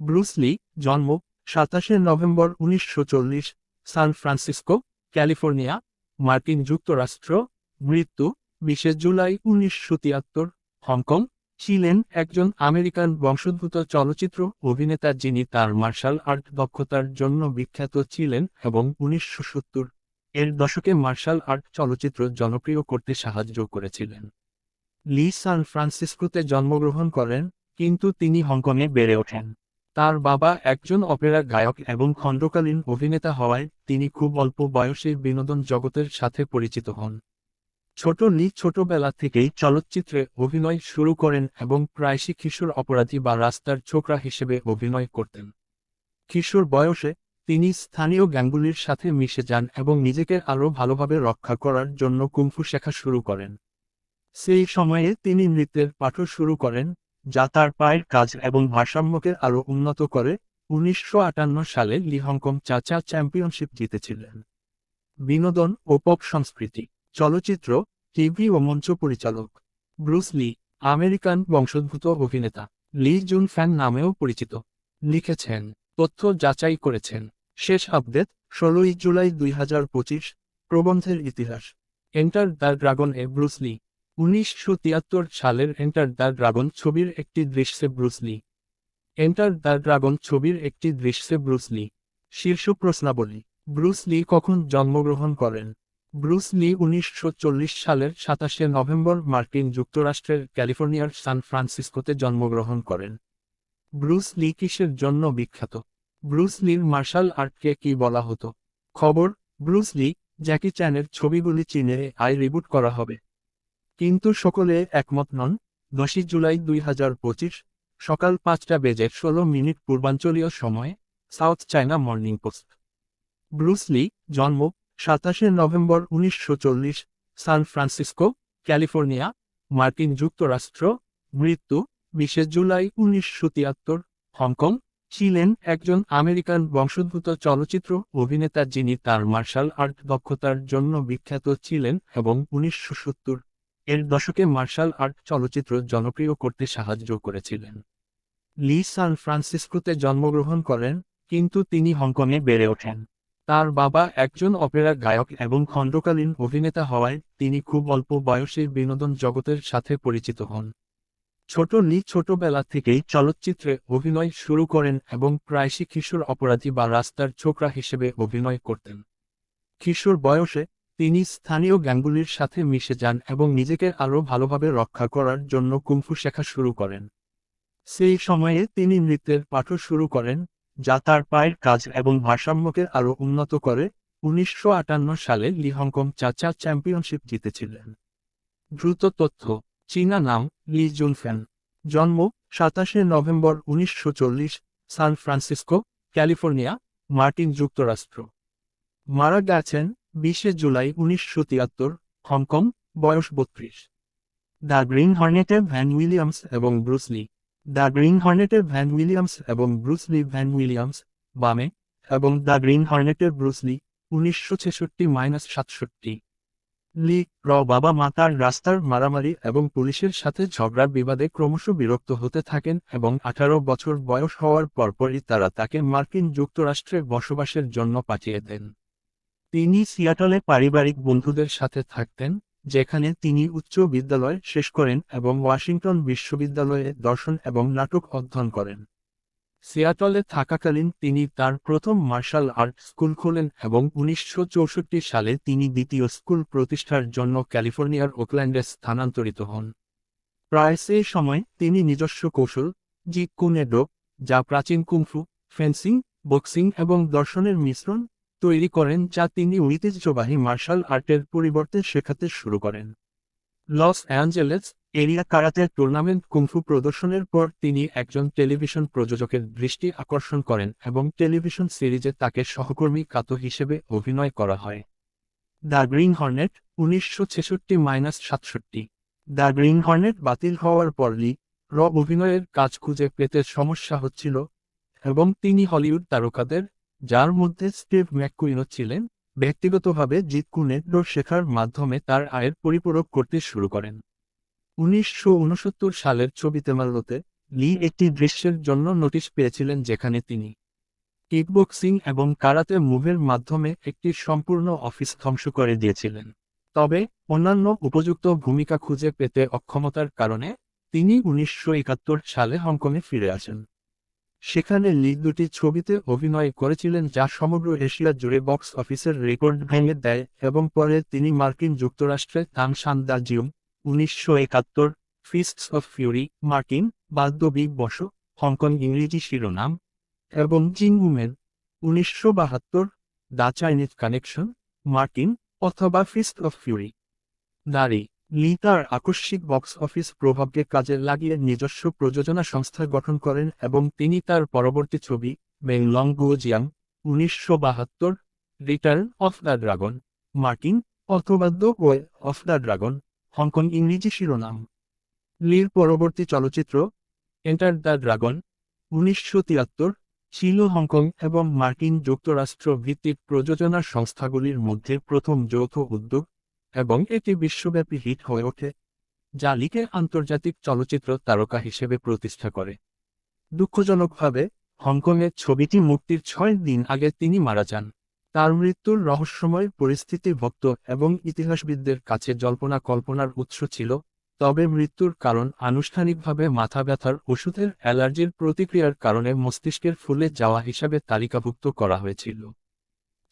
Bruce লি, জন্ম সাতাশে November উনিশশো চল্লিশ, সান ফ্রান্সিসকো, ক্যালিফোর্নিয়া, মার্কিন যুক্তরাষ্ট্র, মৃত্যু বিশে জুলাই উনিশশো তিয়াত্তর, হংকং ছিলেন একজন আমেরিকান বংশোদ্ভূত চলচ্চিত্র অভিনেতা যিনি তার মার্শাল আর্ট দক্ষতার জন্য বিখ্যাত ছিলেন এবং উনিশশো সত্তর এর দশকে মার্শাল আর্ট চলচ্চিত্র জনপ্রিয় করতে সাহায্য করেছিলেন। লি সান ফ্রান্সিসকোতে জন্মগ্রহণ করেন, কিন্তু তিনি হংকংয়ে বেড়ে ওঠেন। তার বাবা একজন অপেরা গায়ক এবং খণ্ডকালীন অভিনেতা হওয়ায় তিনি খুব অল্প বয়সে বিনোদন জগতের সাথে পরিচিত হন। ছোট লি ছোটবেলা থেকেই চলচ্চিত্রে অভিনয় শুরু করেন এবং প্রায়শই কিশোর অপরাধী বা রাস্তার ছোকরা হিসেবে অভিনয় করতেন। কিশোর বয়সে তিনি স্থানীয় গ্যাঙ্গুলির সাথে মিশে যান এবং নিজেকে আরও ভালোভাবে রক্ষা করার জন্য কুংফু শেখা শুরু করেন। সেই সময়ে তিনি নৃত্যের পাঠও শুরু করেন যা তার পায়ের কাজ এবং ভারসাম্যকে আরও উন্নত করে, উনিশশো আটান্ন সালে লি হংকং চাচা চ্যাম্পিয়নশিপ জিতেছিলেন। বিনোদন ও পপ সংস্কৃতি, চলচ্চিত্র টিভি ও মঞ্চ পরিচালক। ব্রুস লি, আমেরিকান বংশোদ্ভূত অভিনেতা। লি জুন ফ্যান নামেও পরিচিত। লিখেছেন, তথ্য যাচাই করেছেন। শেষ আপডেট, ষোলোই জুলাই দুই হাজার পঁচিশ, প্রবন্ধের ইতিহাস। এন্টার দ্য ড্রাগন এ ব্রুস লি উনিশশো তিয়াত্তর সালের এন্টার দ্য ড্রাগন ছবির একটি দৃশ্যে Bruce Lee Enter the Dragon ছবির একটি দৃশ্যে ব্রুস লি শীর্ষ প্রশ্নাবলী ব্রুস লি কখন জন্মগ্রহণ করেন? ব্রুস লি উনিশশো সালের সাতাশে নভেম্বর মার্কিন যুক্তরাষ্ট্রের ক্যালিফোর্নিয়ার সান ফ্রান্সিসকোতে জন্মগ্রহণ করেন। ব্রুস লি কিসের জন্য বিখ্যাত? ব্রুস লির মার্শাল আর্টকে কি বলা হতো? খবর ব্রুস লি জ্যাকি চ্যানের ছবিগুলি চীনে আই রিবুট করা হবে। কিন্তু সকলে একমত নন। দশই জুলাই দুই হাজার পঁচিশ, সকাল পাঁচটা বেজে ষোলো মিনিট পূর্বাঞ্চলীয় সময়ে, South China Morning Post. Bruce Lee জন্ম সাতাশে নভেম্বর উনিশশো চল্লিশ, সান ফ্রান্সিসকো, ক্যালিফোর্নিয়া। মার্কিন যুক্তরাষ্ট্র, মৃত্যু বিশে জুলাই উনিশশো তিয়াত্তর, হংকং। ছিলেন একজন আমেরিকান বংশোদ্ভূত চলচ্চিত্র অভিনেতা যিনি তার মার্শাল আর্ট দক্ষতার জন্য বিখ্যাত ছিলেন এবং উনিশশো সত্তর এর দশকে মার্শাল আর্ট চলচ্চিত্র জনপ্রিয় করতে সাহায্য করেছিলেন। লি সান ফ্রান্সিসকোতে জন্মগ্রহণ করেন, কিন্তু তিনি হংকংয়ে বেড়ে ওঠেন। তার বাবা একজন অপেরা গায়ক এবং খণ্ডকালীন অভিনেতা হওয়ায় তিনি খুব অল্প বয়সে বিনোদন জগতের সাথে পরিচিত হন। ছোট লি ছোটবেলা থেকেই চলচ্চিত্রে অভিনয় শুরু করেন এবং প্রায়শই কিশোর অপরাধী বা রাস্তার ছোকরা হিসেবে অভিনয় করতেন। কিশোর বয়সে তিনি স্থানীয় গ্যাঙ্গুলির সাথে মিশে যান এবং নিজেকে আরও ভালোভাবে রক্ষা করার জন্য কুংফু শেখা শুরু করেন। সেই সময়ে তিনি নৃত্যের পাঠও শুরু করেন, যা তার পায়ের কাজ এবং ভারসাম্যকে আরও উন্নত করে। উনিশশো আটান্ন সালে লি হংকং চাচা চ্যাম্পিয়নশিপ জিতেছিলেন। দ্রুত তথ্য, চীনা নাম লি জুনফ্যান জন্ম, সাতাশে নভেম্বর উনিশশো চল্লিশ, সান ফ্রান্সিসকো, ক্যালিফোর্নিয়া, মার্কিন যুক্তরাষ্ট্র। মারা গেছেন বিশে জুলাই উনিশশো তিয়াত্তর, হংকং, বয়স বত্রিশ। দ্য গ্রিন হর্নেটে ভ্যান উইলিয়ামস এবং ব্রুসলি দ্য গ্রিন হর্নেটের ভ্যান উইলিয়ামস এবং ব্রুসলি ভ্যান উইলিয়ামস, বামে, এবং দ্য গ্রিন হর্নেটের ব্রুসলি উনিশশো ছেষট্টি মাইনাস সাতষট্টি। লি, র বাবা মা তার রাস্তার মারামারি এবং পুলিশের সাথে ঝগড়ার বিবাদে ক্রমশ বিরক্ত হতে থাকেন এবং আঠারো বছর বয়স হওয়ার পরপরই তারা তাকে মার্কিন যুক্তরাষ্ট্রে বসবাসের জন্য পাঠিয়ে দেন। তিনি সিয়াটলে পারিবারিক বন্ধুদের সাথে থাকতেন, যেখানে তিনি উচ্চ বিদ্যালয় শেষ করেন এবং ওয়াশিংটন বিশ্ববিদ্যালয়ে দর্শন এবং নাটক অধ্যয়ন করেন। সিয়াটলে থাকাকালীন তিনি তার প্রথম মার্শাল আর্ট স্কুল খোলেন এবং উনিশশো চৌষট্টি সালে তিনি দ্বিতীয় স্কুল প্রতিষ্ঠার জন্য ক্যালিফোর্নিয়ার ওকল্যান্ডে স্থানান্তরিত হন। প্রায় সেই সময় তিনি নিজস্ব কৌশল জি কুনেডো, যা প্রাচীন কুংফু, ফেন্সিং, বক্সিং এবং দর্শনের মিশ্রণ তৈরি করেন যা তিনি ঐতিহ্যবাহী মার্শাল আর্টের পরিবর্তে শেখাতে শুরু করেন। লস অ্যাঞ্জেলেস এরিয়া কারাতের টুর্নামেন্ট কুংফু প্রদর্শনের পর তিনি একজন টেলিভিশন প্রযোজকের দৃষ্টি আকর্ষণ করেন এবং টেলিভিশন সিরিজে তাকে সহকর্মী কাতো হিসেবে অভিনয় করা হয়। দ্য গ্রিন হর্নেট উনিশশো ছেষট্টি মাইনাস সাতষট্টি। দ্য গ্রিন হর্নেট বাতিল হওয়ার পর লি র অভিনয়ের কাজ খুঁজে পেতে সমস্যা হচ্ছিল এবং তিনি হলিউড তারকাদের যার মধ্যে স্টিভ ম্যাককুইনও ছিলেন, ব্যক্তিগতভাবে জিতকুনেড্রো শেখার মাধ্যমে তার আয়ের পরিপূরক করতে শুরু করেন। উনিশশো উনসত্তর সালের ছবিতে মাল্লোতে লি একটি দৃশ্যের জন্য নোটিশ পেয়েছিলেন যেখানে তিনি কিকবক্সিং এবং কারাতে মুভের মাধ্যমে একটি সম্পূর্ণ অফিস ধ্বংস করে দিয়েছিলেন। তবে অন্যান্য উপযুক্ত ভূমিকা খুঁজে পেতে অক্ষমতার কারণে তিনি উনিশশো একাত্তর সালে হংকংয়ে ফিরে আসেন। সেখানে লি দুটি ছবিতে অভিনয় করেছিলেন যা সমগ্র এশিয়া জুড়ে বক্স অফিসের রেকর্ড ভেঙে দেয় এবং পরে তিনি মার্কিন যুক্তরাষ্ট্রে তাং সান্দা জিউম, উনিশশো একাত্তর, ফিস্টস অফ ফিউরি, মার্কিন বাদ্যবি বস হংকং ইংরেজি শিরোনাম এবং জিং উনিশশো বাহাত্তর, দ্য চাইনিজ কানেকশন, মার্কিন অথবা ফিস্ট অফ ফিউরি। নারী লি তার আকস্মিক বক্স অফিস প্রভাবকে কাজে লাগিয়ে নিজস্ব প্রযোজনা সংস্থা গঠন করেন এবং তিনি তার পরবর্তী ছবি, মেং লং গুজিয়াং উনিশশো বাহাত্তর, রিটার্ন অফ দ্য ড্রাগন, মার্কিন অথবা the Way of the Dragon, Hong Kong ইংরেজি শিরোনাম। লির পরবর্তী চলচ্চিত্র, এন্টার দ্য ড্রাগন, উনিশশো তিয়াত্তর, ছিল হংকং এবং মার্কিন যুক্তরাষ্ট্র ভিত্তিক প্রযোজনা সংস্থাগুলির মধ্যে প্রথম যৌথ উদ্যোগ। এবং এটি বিশ্বব্যাপী হিট হয়ে ওঠে, যা লিকে আন্তর্জাতিক চলচ্চিত্র তারকা হিসেবে প্রতিষ্ঠা করে। দুঃখজনকভাবে হংকংয়ের ছবিটি মুক্তির ছয় দিন আগে তিনি মারা যান। তার মৃত্যুর রহস্যময় পরিস্থিতি ভক্ত এবং ইতিহাসবিদদের কাছে জল্পনা কল্পনার উৎস ছিল, তবে মৃত্যুর কারণ আনুষ্ঠানিকভাবে মাথা ব্যথার ওষুধের অ্যালার্জির প্রতিক্রিয়ার কারণে মস্তিষ্কের ফুলে যাওয়া হিসাবে তালিকাভুক্ত করা হয়েছিল।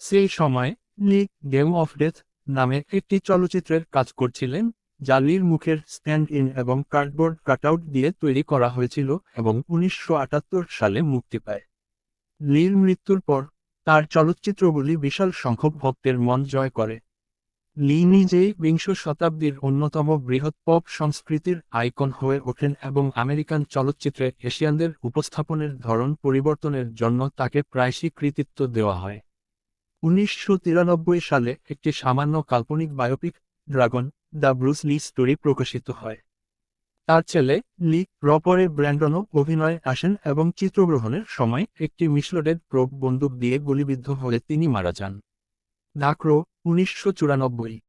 সেই সময় লি গেম অফ ডেথ নামে একটি চলচ্চিত্রের কাজ করছিলেন, যা লির মুখের স্ট্যান্ড ইন এবং কার্ডবোর্ড কাটআউট দিয়ে তৈরি করা হয়েছিল এবং উনিশশো আটাত্তর সালে মুক্তি পায়। লির মৃত্যুর পর, তার চলচ্চিত্রগুলি বিশাল সংখ্যক ভক্তের মন জয় করে। লি নিজেই বিংশ শতাব্দীর অন্যতম বৃহৎ পপ সংস্কৃতির আইকন হয়ে ওঠেন এবং আমেরিকান চলচ্চিত্রে এশিয়ানদের উপস্থাপনের ধরন পরিবর্তনের জন্য তাকে প্রায়শই কৃতিত্ব দেওয়া হয়। উনিশশো তিরানব্বই সালে একটি সামান্য কাল্পনিক biopic Dragon the Bruce Lee Story প্রকাশিত হয়। তার ছেলে লি রপরে ব্র্যান্ডনও অভিনয়ে আসেন এবং চিত্রগ্রহণের সময় একটি মিশলোডেড প্রোপ বন্দুক দিয়ে গুলিবিদ্ধ হয়ে তিনি মারা যান। ডাকরো উনিশশো চুরানব্বই